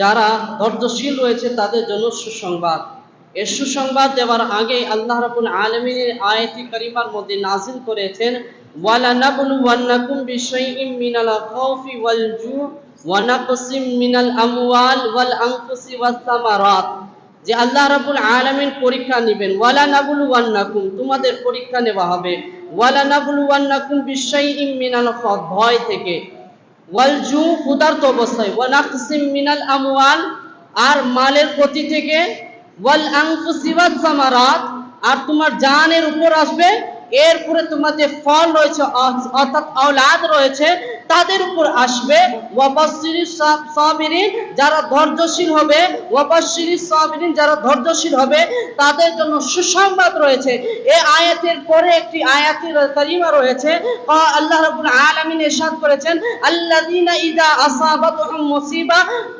যারা ধৈর্যশীল রয়েছে তাদের জন্য সুসংবাদ। এর সুসংবাদ দেওয়ার আগে আল্লাহ রাব্বুল আলামিনের আয়াতি কারিমার মধ্যে নাজিল করেছেন যে আল্লাহ পরীক্ষা নেবেন, ওয়ালা নাবলুওয়ান্নাকুম তোমাদের পরীক্ষা নেওয়া হবে, ওয়ালা নাবলুওয়ান্নাকুম বিশাইইম মিনাল ভয় থেকে। ওয়ালজু ক্ষুধার্ত অবস্থায়। ওয়ানাকসিম মিনাল আমওয়াল, আর মালের ক্ষতি থেকে। ওয়াল আনফুসিবাত সামারাত, আর তোমার জানের উপর আসবে এরপরে তোমার যে ফল রয়েছে অর্থাৎ আওলাদ রয়েছে, তাদের উপর আসবে। ওয়াবাসিরিস সাবিরিন যারা ধৈর্যশীল হবে ওয়াবাসিরিস সাবিরিন যারা ধৈর্যশীল হবে, তাদের জন্য সুসংবাদ রয়েছে। এই আয়াতের পরে একটি আয়াতের কারিমা রয়েছে। আল্লাহ রাব্বুল আলামিন ইরশাদ করেছেন, আল্লাযীনা ইযা আসাবাতুহুম মুসিবা,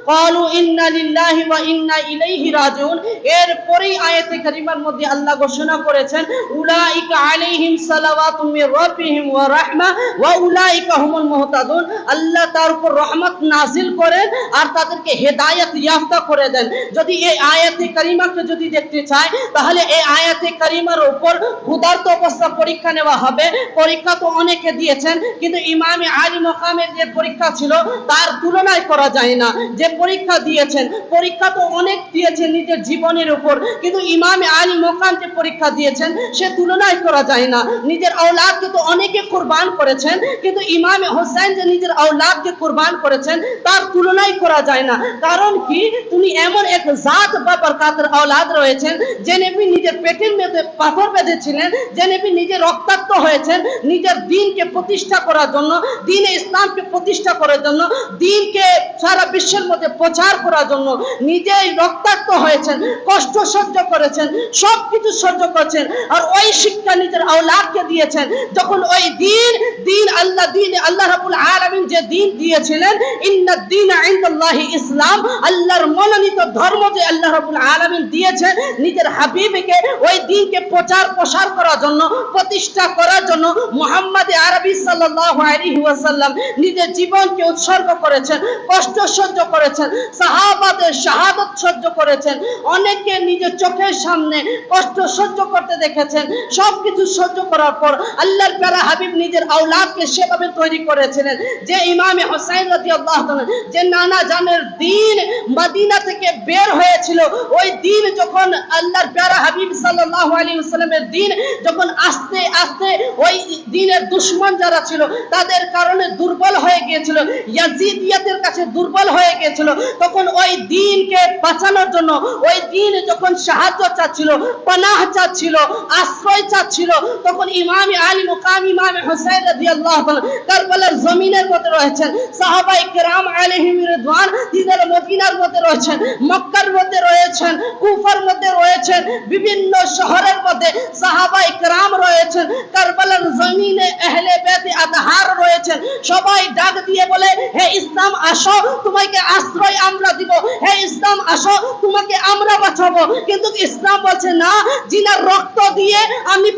ক্বালু ইন্না লিল্লাহি ওয়া ইন্না ইলাইহি রাজিউন। এরপরেই আয়াতে কারিমার মধ্যে আল্লাহ ঘোষণা করেছেন, উলাইকা আলাইহিম সালাওয়াতুম মির রাব্বিহিম ওয়া রাহমা ওয়া উলাইকা হুমুল মুহতাদুন। আল্লাহ তার উপর রহমত নাজিল করেন আর তাদেরকে হেদায়েত ইয়াফতা করে দেন। যদি এই আয়াতে কারিমাকে যদি দেখতে চায়, তাহলে এই আয়াতে কারিমার উপর ক্ষুধার্ত অবস্থা পরীক্ষা নেওয়া হবে। পরীক্ষা তো অনেকে দিয়েছেন, কিন্তু ইমামে আলী মকামের যে পরীক্ষা ছিল, তার তুলনায় করা যায় না। যে পরীক্ষা দিয়েছেন, পরীক্ষা তো অনেক দিয়েছেন নিজের জীবনের উপর, কিন্তু ইমামে আলী মকাম যে পরীক্ষা দিয়েছেন, সে তুলনায় করা যায় না। নিজের আওলাদকে তো অনেকে কোরবান করেছেন, কিন্তু ইমামে হোসেন যে নিজের আওলাদকে কোরবান করেছেন, তার তুলনায় করা যায় না। কারণ কি? তুমি এমন এক জাত বা বরকাতের আওলাদ রয়েছেন, যে নবী নিজের পেটের মধ্যে পাথর বেঁধেছিলেন, যে নবী নিজে রক্তাক্ত হয়েছেন, নিজের দিনকে প্রতিষ্ঠা করার জন্য, দিনে ইসলামকে প্রতিষ্ঠা করার জন্য, দিনকে সারা বিশ্বের মধ্যে প্রচার করার জন্য নিজেই রক্তাক্ত হয়েছেন, কষ্ট সহ্য করেছেন সব কিছু সহ্য করেছেন, আর ওই শিক্ষা নিজের আওলাদকে দিয়েছেন। যখন ওই দিন দিন আল্লাহ দিন আল্লাহ রাব্বুল আলামিন যে দিন দিয়েছিলেন ইন্না দিন ইনদাল্লাহি ইসলাম, আল্লাহর মনোনীত ধর্ম যে আল্লাহ রাব্বুল আলামিন দিয়েছেন, নিজের হাবিবকে ওই দিনকে প্রচার প্রসার করার জন্য, প্রতিষ্ঠা করার জন্য মুহাম্মদ আরবি সাল্লাল্লাহু আলাইহি ওয়াসাল্লাম নিজের জীবনকে উৎসর্গ করেছেন, কষ্ট সহ্য করেছেন, সাহাবাদের শাহাদত সহ্য করেছেন, অনেকে নিজের চোখের সামনে কষ্ট সহ্য করতে দেখেছেন, সবকিছু সহ্য করার পর আল্লাহর প্যারা হাবিব নিজের আওলাদকে সেভাবে তৈরি করেছিলেন। যে ইমামে হোসাইন রাদিয়াল্লাহু তাআলা, যে নানা জানের দিন মদিনা থেকে বের হয়েছিল, ওই দিন যখন আল্লাহর প্যারা হাবিব সাল্লাল্লাহু আলাইহি ওয়াসাল্লামের দিন যখন আস্তে আস্তে ওই দিনের দুশমন যারা ছিল, তাদের কারণে দুর্বল হয়ে গিয়েছিল ইয়াজিদিয়াতের কাছে দুর্বল হয়ে গিয়েছিল, তখন ওই দিনকে বাঁচানোর জন্য, ওই দিন যখন সাহায্য চাচ্ছিল, পানাহ চাচ্ছিল, আশ্রয় চাচ্ছিল তখন ইমাম আলী মুকাম ইমাম হোসেন রাদিয়াল্লাহু তাআলা কারবালার জমিনের মধ্যে রয়েছেন। সাহাবায়ে কেরাম আলাইহিম রিদওয়ান তিনার মদিনার মধ্যে রয়েছেন, মক্কার মধ্যে রয়েছেন, কুফার মধ্যে রয়েছেন, বিভিন্ন শহরের মধ্যে সাহাবায়ে কেরাম রয়েছেন, কারবালার জমিনে আহলে বেত আতহার রয়েছেন। সবাই ডাক দিয়ে বলে, হে ইসলাম, আসো, তোমাকে আশ্রয় আমরা দিব। হে ইসলাম, আসো, তোমাকে আমরা বাঁচাবো। কিন্তু ইসলাম বলছে, না, জিনার রক্ত দিয়ে আমি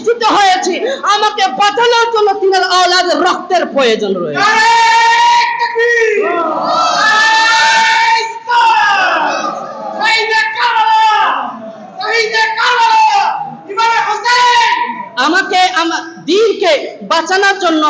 প্রতিষ্ঠিত হয়েছি আমাকে বাঁচানোর জন্য তিনার আওলাদের রক্তের প্রয়োজন রয়েছে। আমাকে আমার দিনকে বাঁচানোর জন্য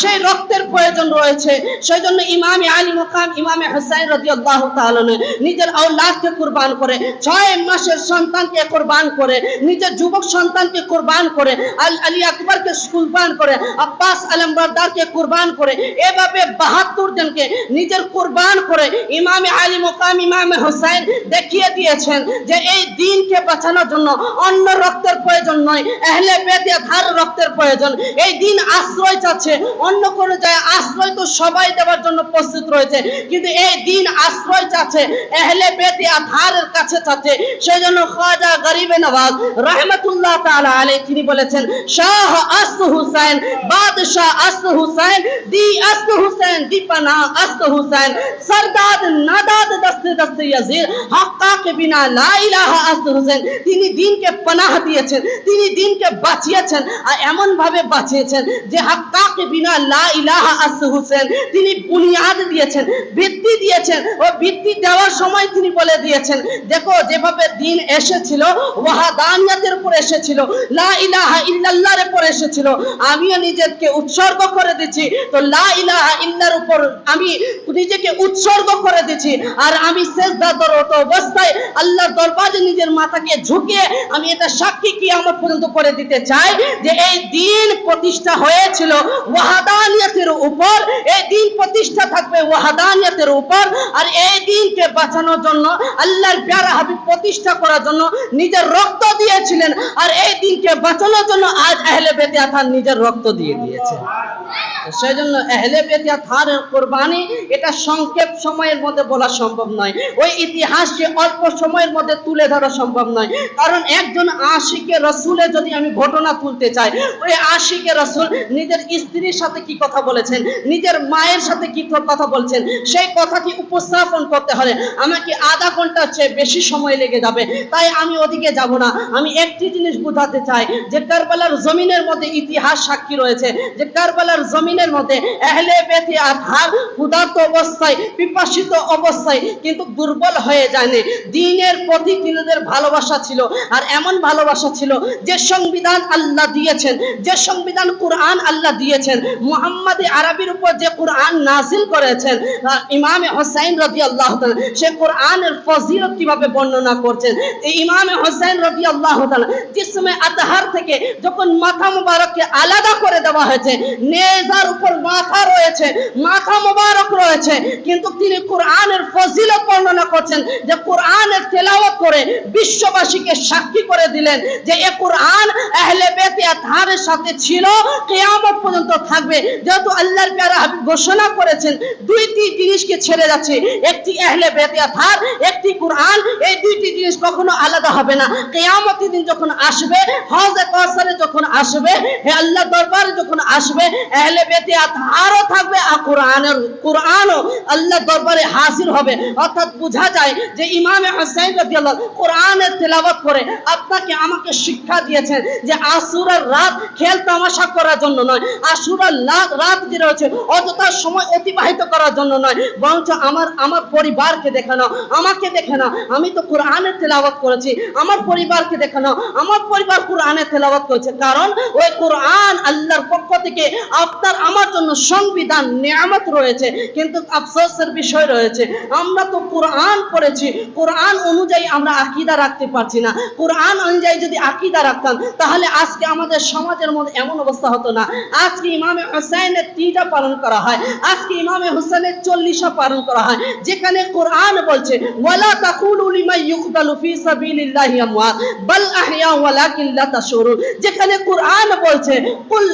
সেই রক্তের প্রয়োজন রয়েছে। সেই জন্য ইমামে আলী মুকাম, ইমামে হুসাইন রাদিয়াল্লাহু তাআলা নিজের আওলাদকে কুরবান করে, ছয় মাসের সন্তানকে কোরবান করে, নিজের যুবক সন্তানকে কুরবান করে, আল আলী আকবরকে কুরবান করে, আব্বাস আলম বরদারকে কুরবান করে, এভাবে বাহাত্তর জনকে নিজের কুরবান করে ইমামে আলী মোকাম, ইমামে হুসাইন দেখিয়ে দিয়েছেন যে এই দিনকে বাঁচানোর জন্য অন্য রক্তের প্রয়োজন নয়। আহলে বেদে ধার রক্তের প্রয়োজন। এই দিন আশ্রয় চাচ্ছে, অন্য কোন জায়গায় আশ্রয় তো সবাই দেওয়ার জন্য প্রস্তুত রয়েছে। কিন্তু এই দিন আশ্রয় চাচ্ছে আহলে বেদে ধারের কাছে চাচ্ছে। সেই জন্য খাজা গরিবে নওয়াজ রহমতুল্লাহ তাআলা আলাইহি তিনি বলেছেন, শাহ আস্ত হুসাইন, বাদশাহ আস্ত হুসাইন, দি আস্ত হুসাইন, দীপানা আস্ত হুসাইন সরদাদ নাদাদ দস্তে দস্তে ইয়াজির হাক্কা কে বিনা লা ইলাহা আস্ত হুসাইন। তিনি দিনকে পানাহ দিয়েছেন, তিনি দিনকে বাঁচিয়েছেন। আর এমন ভাবে বাঁচিয়েছেন যে হাক্কা কে বিনা লা ইলাহা আস্ত হুসাইন তিনি বুনিয়াদ দিয়েছেন, ভিত্তি দিয়েছেন। ও ভিত্তি দেওয়ার সময় তিনি বলে দিয়েছেন, দেখো যেভাবে দিন এসেছিল, ওয়াহাদানিয়াতের উপর এসেছিল, লা ইলাহা ইল্লাল্লাহর উপর এসেছিল, আমিও নিজেকে উৎসর্গ করে দিচ্ছি। তো লা ইলাহা ইল্লার উপর আমি নিজেকে উৎসর্গ করে দিচ্ছি আর আমি সেজদারত অবস্থায় আল্লাহর দরবারে নিজের মাথাকে ঝুঁকিয়ে আমি এটা সাক্ষী কি আমার পর্যন্ত করে দিতে চাই যে এই দিন প্রতিষ্ঠা হয়েছিল, ওয়াহাদানিয়াতের উপর। এই দিন প্রতিষ্ঠা থাকবে ওয়াহাদানিয়াতের উপর। আর এই দিনকে বাঁচানোর জন্য, আল্লাহর প্যারা হাবিব প্রতিষ্ঠা করার জন্য নিজের রক্ত দিয়েছিলেন। আর এই দিনকে বাঁচানোর জন্য আজ আহলে বেতে আথার নিজের রক্ত দিয়ে দিয়েছে। সেই জন্য এহলে বেতিয়া থারের কোরবানি এটা সংক্ষেপ সময়ের মধ্যে বলা সম্ভব নয়। ওই ইতিহাসকে অল্প সময়ের মধ্যে তুলে ধরা সম্ভব নয়। কারণ একজন আশিকে রসুলে যদি আমি ঘটনা তুলতে চাই আশিকে নিজের স্ত্রীর সাথে কি কথা বলেছেন? নিজের মায়ের সাথে কি কথা বলছেন? সেই কথাটি উপস্থাপন করতে হলে আমাকে আধা ঘণ্টার চেয়ে বেশি সময় লেগে যাবে। তাই আমি ওদিকে যাব না। আমি একটি জিনিস বোঝাতে চাই, যে কারবালার জমিনের মধ্যে ইতিহাস সাক্ষী রয়েছে, যে কারবালার জমিনের মধ্যে এহলে বেতে আধার ক্ষুধার্ত অবস্থায়, পিপাসিত অবস্থায় কিন্তু দুর্বল হয়ে যায়নি। দিনের প্রতি তিনদের ভালোবাসা ছিল, আর এমন ভালোবাসা ছিল যে সংবিধান আল্লাহ দিয়েছেন যে সংবিধান কোরআন আল্লাহ দিয়েছেন, মোহাম্মদ আরবির উপর যে কোরআন নাজিল করেছেন ইমামে হোসাইন রবি আল্লাহ সে কোরআনের ফজিলত কীভাবে বর্ণনা করছেন? ইমামে হোসাইন রবি আল্লাহ জিসমে আতহার থেকে যখন মাথা মুবারককে আলাদা করে দেওয়া হয়েছে, নেজার উপর মাথা রয়েছে, মাথা মুবারক রয়েছে, কিন্তু তিনি কোরআনের ফজিলত বর্ণনা করছেন যে কোরআনের তেলাওয়াত করে বিশ্ববাসীকে সাক্ষী করে দিলেন যে এ কোরআন আহলে বেতে আতহারের সাথে ছিল, কিয়ামত পর্যন্ত থাকবে। যেহেতু আল্লাহর প্যারা হাবিব ঘোষণা করেছেন, দুইটি জিনিসকে ছেড়ে যাচ্ছে। একটি আহলে বেতে আতহার একটি কোরআন। এই দুইটি জিনিস কখনো আলাদা হবে না। কিয়ামতের দিন যখন আসবে হজে কাউসারে যখন আসবে, হে আল্লাহ দরবারে যখন আসবে, আহলে বেতে আতহারও থাকবে আর কোরআনের কোরআনও আল্লাহ দরবারে হাজির হবে। অর্থাৎ বোঝা যায় যে ইমামে হোসেন রাদিয়াল্লাহ কোরআনের তেলাওয়াত করে, আপনাকে আমাকে শিক্ষা দিয়েছেন যে আসুরার রাত খেল তামাশা করার জন্য নয় লা- রাত যে রয়েছে, অযথা সময় অতিবাহিত করার জন্য নয়, বরঞ্চ আমার আমার পরিবারকে দেখানো, আমাকে দেখে না আমি তো কোরআনের তেলাওয়াত করেছি, আমার পরিবারকে দেখানো, আমার পরিবার কোরআনের তেলাওয়াত করেছে। কারণ ওই কোরআন আল্লাহর পক্ষ থেকে আপনার, আমার জন্য সংবিধান, নিয়ামত রয়েছে। কিন্তু আফসোসের বিষয় রয়েছে, আমরা তো কোরআন পড়েছি। কোরআন অনুযায়ী আমরা আকিদা রাখতে পারছি না। কোরআন অনুযায়ী যদি আকিদা রাখতাম, তাহলে আজকে আমাদের সমাজের মধ্যে এমন অবস্থা হতো না। আজকে ইমামে হোসেনের তিনটা পালন করা হয়। আজকে ইমামে হোসেনের চল্লিশা পালন করা হয়। যেখানে কোরআন বলছে, ওয়ালা তাকুলু লিমান ইউকতালু ফি সাবিলিল্লাহি আমওয়াত, বাল আহইয়া ওয়ালাকিন লা তাশুরুন। যেখানে কোরআন বলছে, কুল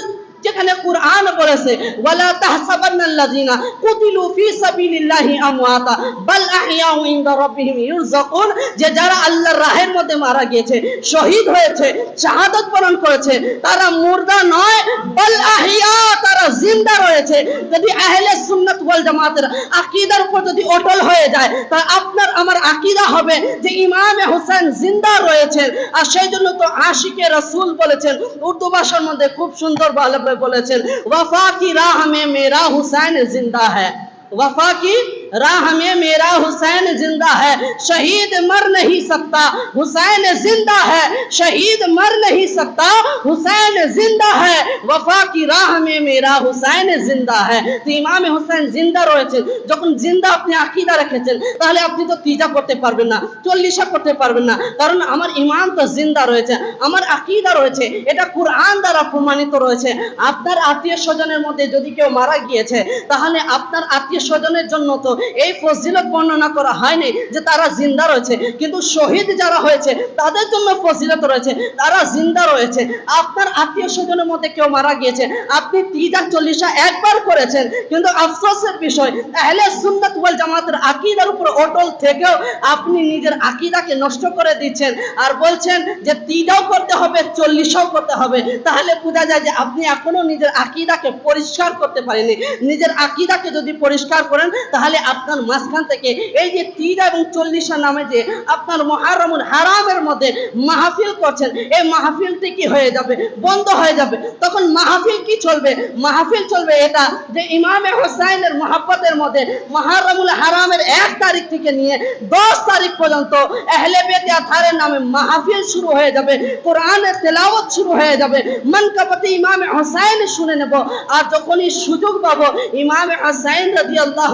যেখানে কোরআন বলেছে ওয়ালা তাহসাবান্নাল্লাযিনা কুতিলু ফি সাবিলিল্লাহি আমওয়াতা, বাল আহইয়াউ ইনদা রাব্বিহিম ইরযাকুন যে যারা আল্লাহর রাহের মধ্যে মারা গিয়েছে, শহীদ হয়েছে, শাহাদাত বরণ করেছে, তারা মুর্দা নয়, বাল আহইয়া, তারা জিন্দা রয়েছে। যদি আহলে সুন্নাত ওয়াল জামাতের আকীদার উপর যদি অটল হয়ে যায়, তা আপনার, আমার আকীদা হবে যে ইমামে হোসেন জিন্দা রয়েছেন। আর সেই জন্য তো আশিকে রাসূল বলেছেন, উর্দু ভাষার মধ্যে খুব সুন্দর کر بولے وفا کی راہ میں میرا حسین زندہ ہے۔ وفا کی राह में मेरा हुसैन जिंदा है शहीद मर नहीं सकता हुसैन जिंदा है शहीद मर नहीं सकता हुसैन जिंदा है वफा की राह में मेरा हुसैन जिंदा है তো ইমামে হোসেন জিন্দা রয়েছেন যখন জিন্দা আপনি আকীদা রেখেছেন তাহলে আপনি তো তিজা করতে পারবেন না চল্লিশা করতে পারবেন না কারণ আমার ইমান তো জিন্দা রয়েছে আমার আকীদা রয়েছে এটা কোরআন দ্বারা প্রমাণিত রয়েছে আপনার আত্মীয় স্বজনের মধ্যে যদি কেউ মারা গিয়েছে তাহলে আপনার আত্মীয় স্বজনের জন্য তো এই ফজিলত বর্ণনা করা হয়নি যে তারা জিন্দা রয়েছে। কিন্তু শহীদ যারা হয়েছে, তাদের জন্য ফজিলত রয়েছে। তারা জিন্দা রয়েছে। আপনার আত্মীয় স্বজনের মধ্যে কেউ মারা গিয়েছে। আপনি তিজা চল্লিশা একবার করেছেন। কিন্তু আফসোসের বিষয়, আহলে সুন্নাত ওয়াল জামাতের আকীদার উপর অটল থেকেও আপনি নিজের আকীদাকে নষ্ট করে দিচ্ছেন আর বলছেন যে তিজাও করতে হবে চল্লিশাও করতে হবে। তাহলে বোঝা যায় যে আপনি এখনও নিজের আকীদাকে পরিষ্কার করতে পারেননি। নিজের আকীদাকে যদি পরিষ্কার করেন, তাহলে আপনার মাঝখান থেকে এই যে তিরা এবং চল্লিশা নামে যে আপনার মহারমুল হারামের মধ্যে মাহফিল করছেন, এই মাহফিলটি কি হয়ে যাবে? বন্ধ হয়ে যাবে। তখন মাহফিল কি চলবে? মাহফিল চলবে এটা যে ইমামে হোসাইনের মহাব্বতের মধ্যে মহারমুল হারামের এক তারিখ থেকে নিয়ে দশ তারিখ পর্যন্ত এহলে বেতিয়া ধারের নামে মাহফিল শুরু হয়ে যাবে, কোরআনের তেলাওয়াত শুরু হয়ে যাবে। মনকাপতি ইমামে হোসাইন শুনে নেব। আর যখনই সুযোগ পাবো, ইমামে হোসাইন রাজি আল্লাহ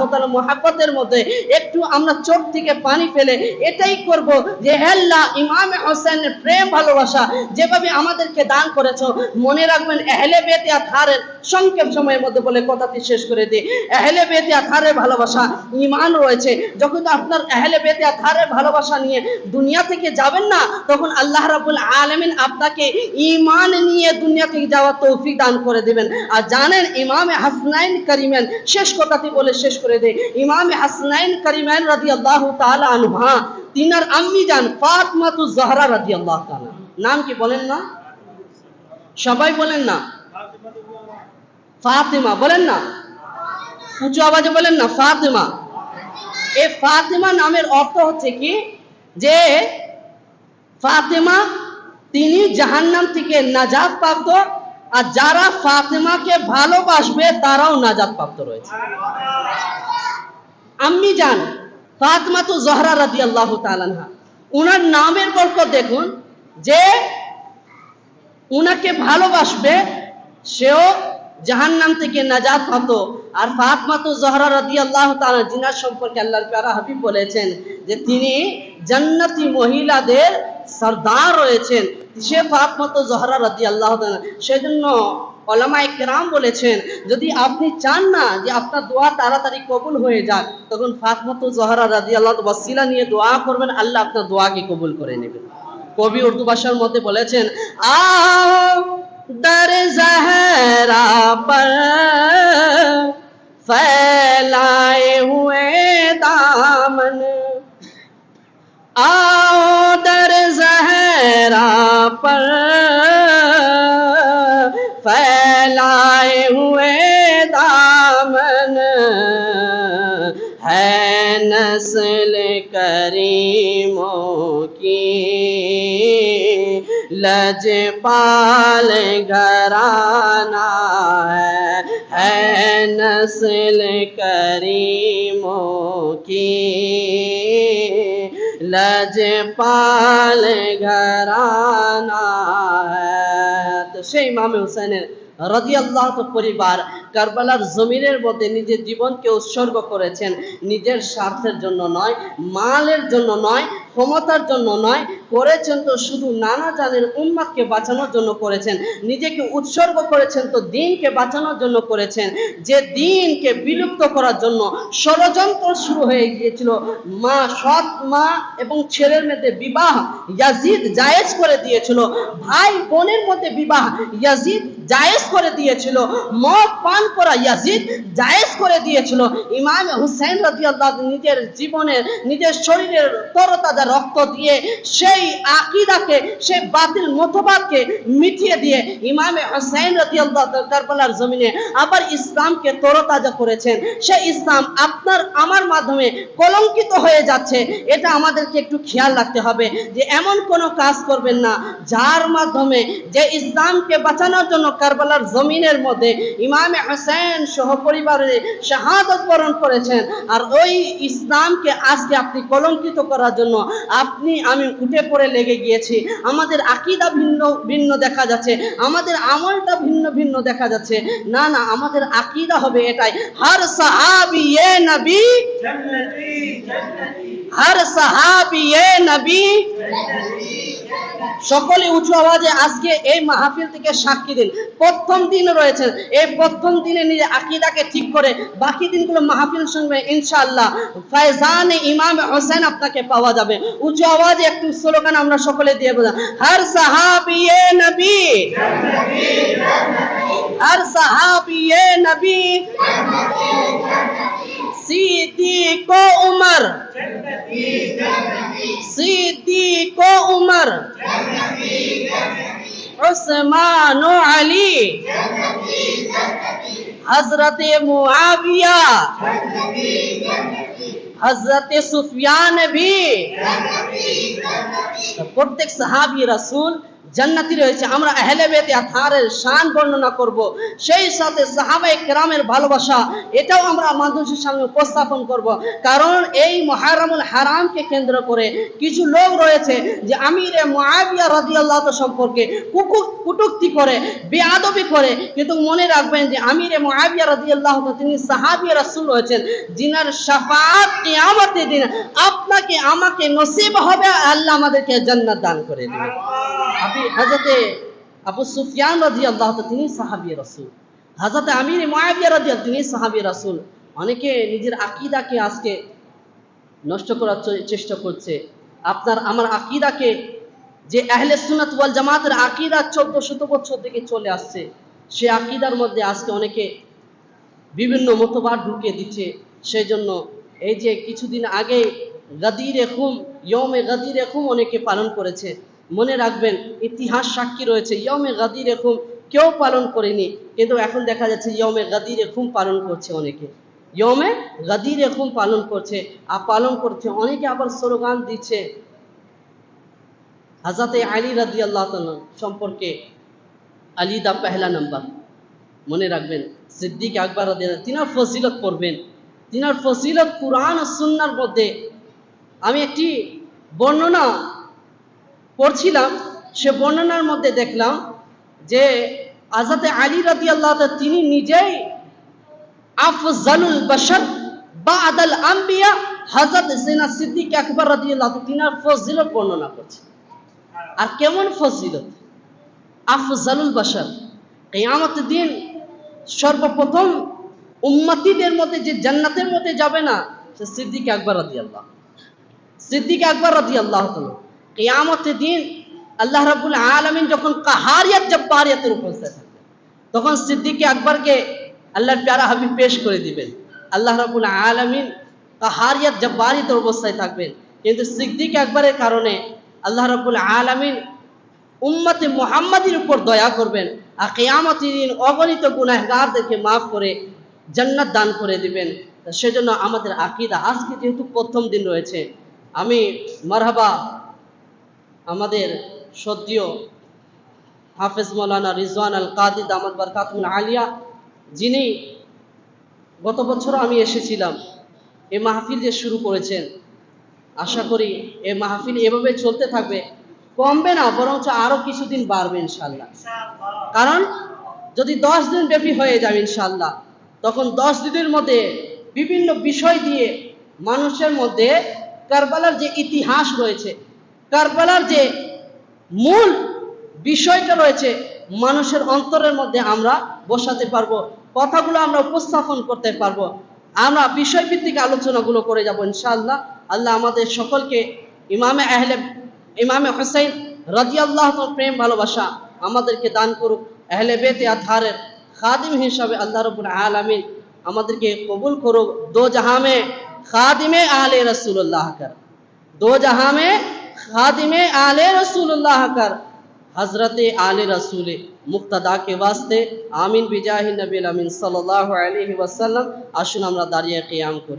মহাব্বতের মধ্যে একটু আমরা চোখ থেকে পানি ফেলে এটাই করব যে হেল্লা ইমাম হোসেনের প্রেম ভালোবাসা যেভাবে আমাদেরকে দান করেছ, মনে রাখবেন এহলে বেতে থারের সংক্ষেপ সময়ের মধ্যে বলে কথাটি শেষ করে দিই। এহলে বেতিয়া থারের ভালোবাসা ইমান রয়েছে। যখন আপনার এহলে বেতিয়া থারের ভালোবাসা নিয়ে দুনিয়া থেকে যাবেন না, তখন আল্লাহ রাবুল আলমিন আপনাকে ইমান নিয়ে দুনিয়া থেকে যাওয়ার তৌফিক দান করে দেবেন। আর জানেন ইমামে হাসনাইন করিমেন শেষ কথাটি বলে শেষ করে দেয় ইমামে হাসনাইন করিমেন রাজি আল্লাহ তালা আনহা, তিনার আম্মি যান ফাতমাতু জহরা রাজি আল্লাহ তালা নাম কি বলেন না? সবাই বলেন না? ফাতেমা, বলেন না। উঁচু আওয়াজে বলেন না, ফাতেমা। এই ফাতেমা নামের অর্থ হচ্ছে কি? যে ফাতেমা, তিনি জাহান্নাম থেকে নাজাত প্রাপ্ত, আর যারা ফাতেমাকে ভালোবাসবে, তারাও নাজাত প্রাপ্ত রয়েছে। আম্মি যান ফাতেমা তো জহরা রাদি আল্লাহ তালানহা উনার নামের বরকত দেখুন, যে উনাকে ভালোবাসবে, সেও জাহান্নাম থেকে নাজাত হতো। আর ফাতমা তো জহরা রাদি আল্লাহ তাআলা জিনার সম্পর্কে আল্লাহর প্যারা হাবিব বলেছেন যে তিনি জান্নাতি মহিলাদের সর্দার রয়েছেন। সে ফাতমা তো জহরা আল্লাহ তাআলা। সেজন্য ওলামা একরাম বলেছেন, যদি আপনি চান না যে আপনার দোয়া তাড়াতাড়ি কবুল হয়ে যাক, তখন ফাতমা তো জহরা আল্লাহ ওয়াসিলা নিয়ে দোয়া করবেন, আল্লাহ আপনার দোয়াকে কবুল করে নেবেন। কবি উর্দু ভাষার মধ্যে বলেছেন আও در زہرا پر پھیلائے ہوئے دامن۔ آؤ در زہرا پر پھیلائے ہوئے دامن۔ ہے نسل کریموں की लजपाल घराना है है नस्ल करीमों की लजपाल घराना है তো সেই ইমামে হুসাইনের রাদিয়াল্লাহ তো পরিবার কারবালার জমিনের মধ্যে নিজের জীবনকে উৎসর্গ করেছেন নিজের স্বার্থের জন্য নয় মালের জন্য নয় ক্ষমতার জন্য নয়, করেছেন তো শুধু নানা জানের উম্মাদকে বাঁচানোর জন্য করেছেন, নিজেকে উৎসর্গ করেছেন তো দিনকে বাঁচানোর জন্য করেছেন। যে দিনকে বিলুপ্ত করার জন্য ষড়যন্ত্র শুরু হয়ে গিয়েছিল, মা সৎ মা এবং ছেলের মধ্যে বিবাহ ইয়াজিদ জায়েজ করে দিয়েছিল, ভাই বোনের মধ্যে বিবাহ ইয়াজিদ জায়েজ করে দিয়েছিল, মদ পান করা ইয়াজিদ জায়েজ করে দিয়েছিল। ইমাম হুসাইন রাদিয়াল্লাহু আনহু নিজের জীবনের, নিজের শরীরের তরতাজা রক্ত দিয়ে সেই আকীদাকে, সেই বাতিল মতবাদকে মিটিয়ে দিয়ে ইমামে হুসাইন রাদিয়াল্লাহু কারবালার জমিনে আবার ইসলামকে তরতাজা করেছেন। সেই ইসলাম আপনার, আমার মাধ্যমে কলঙ্কিত হয়ে যাচ্ছে। এটা আমাদেরকে একটু খেয়াল রাখতে হবে যে এমন কোনো কাজ করবেন না যার মাধ্যমে যে ইসলামকে বাঁচানোর জন্য কারবালার জমিনের মধ্যে ইমামে হোসেন সহ পরিবারে শাহাদত বরণ করেছেন। আর ওই ইসলামকে আজকে আপনি কলঙ্কিত করার জন্য আপনি আমি উঠে পড়ে লেগে গিয়েছি। আমাদের আকিদা ভিন্ন ভিন্ন দেখা যাচ্ছে। আমাদের আমলটা ভিন্ন ভিন্ন দেখা যাচ্ছে। না না আমাদের আকিদা হবে এটাই। হার সাহাবি এ নবী। হর সাহাবি এ নবী। সকলে উঁচু আওয়াজে আজকে এই মাহফিল থেকে সাক্ষী দিন। প্রথম দিন রয়েছে। এই প্রথম দিনে নিজে আকিদাকে ঠিক করে বাকি দিনগুলো মাহফিল শুনবে ইনশাআল্লাহ। ফায়জান ইমাম হোসেন আপনাকে পাওয়া যাবে। উঁচু আওয়াজে একটু স্লোগান আমরা সকলে দিয়ে বোঝা। হর সাহাবি নবী। হর সাহাবি নবী। عثمان و علی حضرت معاویہ حضرت سفیان بھی پرتک صحابی رسول জান্নাতি রয়েছে। আমরা আহলে বেতে আথারের শান বর্ণনা করব। সেই সাথে সাহাবায়ে কেরামের ভালোবাসা, এটাও আমরা মানুষের সামনে উপস্থাপন করব। কারণ এই মুহাররমুল হারামকে কেন্দ্র করে কিছু লোক রয়েছে যে আমিরে মুআবিয়া রাদিয়াল্লাহু তাআলা সম্পর্কে কুকু- কুটুক্তি করে বেয়াদবি করে। কিন্তু মনে রাখবেন যে আমিরে মুআবিয়া রাদিয়াল্লাহু তাআলা তিনি সাহাবী রাসূল রয়েছেন যিনার শাফাআত কিয়ামতের দিন আপনাকে, আমাকে নসিব হবে, আল্লাহ আমাদেরকে জান্নাত দান করে দিবেন। আপনি হযরতে আবু সুফিয়ান রাদিয়াল্লাহু তাআলা, তিনি সাহাবী রাসূল। হযরতে আমির মুআবিয়া রাদিয়াল্লাহু তিনি সাহাবী রাসূল। অনেকে নিজের আকীদাকে আজকে নষ্ট করার চেষ্টা করছে। আপনার, আমার আকীদাকে যে আহলে সুন্নাত ওয়াল জামাতের আকীদা 14 শত বছর থেকে চলে আসছে, সে আকিদার মধ্যে আজকে অনেকে বিভিন্ন মতবাদ ঢুকিয়ে দিচ্ছে। সেই জন্য এই যে কিছুদিন আগে গাদিরে খুম ইয়মে গাদিরে খুম অনেকে পালন করেছে। মনে রাখবেন, ইতিহাস সাক্ষী রয়েছে ইয়মে গাদিরে খুম কেউ পালন করেনি, কিন্তু এখন দেখা যাচ্ছে ইয়মে গাদিরে খুম পালন করছে অনেকে। ইয়মে গাদিরে খুম পালন করছে, আর পালন করছে অনেকে আবার স্লোগান দিচ্ছে। হাজাতে আলী রাদি আল্লাহ সম্পর্কে আলী দা পেহলা নাম্বার। মনে রাখবেন, সিদ্দিক আকবর তিনার ফজিলত পড়বেন। তিনার ফজিলত কুরআন ও সুন্নাহর মধ্যে। আমি একটি বর্ণনা পড়ছিলাম, সে বর্ণনার মধ্যে দেখলাম যে আজাতে আলী রাদিয়াল্লাহু তাআলা তিনি নিজেই আফজালুল বাশার বাদাল আম্বিয়া হযরত সিনা সিদ্দিক আকবর রাদিয়াল্লাহু তাআলা তিনার ফজিলত বর্ণনা করছে। আর কেমন ফজিলত? আফজালুল বাশার, কিয়ামতের দিন সর্বপ্রথম উম্মতিদের মধ্যে যে জান্নাতের মধ্যে যাবে না, সে সিদ্দিক আকবর রাদিয়াল্লাহ সিদ্দিক আকবর রাদিয়াল্লাহু তাআলা কিয়ামতের দিন আল্লাহ রাব্বুল আলামিন যখন কাহারিয়াত জব্বারিয়াতের উপস্থিত থাকবে তখন সিদ্দিক আকবরকে আল্লাহর প্যারা হাবিব পেশ করে দিবেন। আল্লাহ রাব্বুল আলামিন কাহারিয়াত জব্বারিয়াতের অবস্থায় থাকবেন। কিন্তু সিদ্দিক আকবরের কারণে আল্লাহ রাব্বুল আলামিন উম্মতে মোহাম্মদের উপর দয়া করবেন আর কেয়ামতের দিন অগণিত গুনাহগারদেরকে মাফ করে জান্নাত দান করে দিবেন। সেজন্য আমাদের আকীদা আজকে যেহেতু প্রথম দিন রয়েছে, আমি মারহাবা আমাদের সদ্য হাফেজ মৌলানা রিজওয়ান আল কাদি দামাদ বারকাতুল আলিয়া যিনি গত বছর আমি এসেছিলাম এ মাহফিল যে শুরু করেছেন আশা করি এই মাহফিল এভাবে চলতে থাকবে কমবে না বরঞ্চ আরও কিছুদিন বাড়বে ইনশাল্লাহ কারণ যদি দশ দিন ব্যাপী হয়ে যাবে ইনশাল্লাহ তখন দশ দিনের মধ্যে বিভিন্ন বিষয় দিয়ে মানুষের মধ্যে কারবালার যে ইতিহাস রয়েছে কারবালার যে মূল বিষয়টা রয়েছে, মানুষের অন্তরের মধ্যে আমরা বসাতে পারব, কথাগুলো আমরা উপস্থাপন করতে পারব। আমরা বিষয়ভিত্তিক আলোচনাগুলো করে যাব ইনশাআল্লাহ। আল্লাহ আমাদের সকলকে ইমামে আহলে, ইমামে হোসাইন রাজি আল্লাহ প্রেম, ভালোবাসা আমাদেরকে দান করুক। আহলে বেতে আধারের খাদিম হিসাবে আল্লাহ রবুল আলমিন আমাদেরকে কবুল করুক। দো জাহামে খাদিমে আহলে রসুল্লাহ কর দো জাহামে خادم آل رسول اللہ کر۔ حضرت آل رسول مبتدا کے واسطے آمین بجاہ نبی امین صلی اللہ علیہ وسلم اشن داریہ قیام کو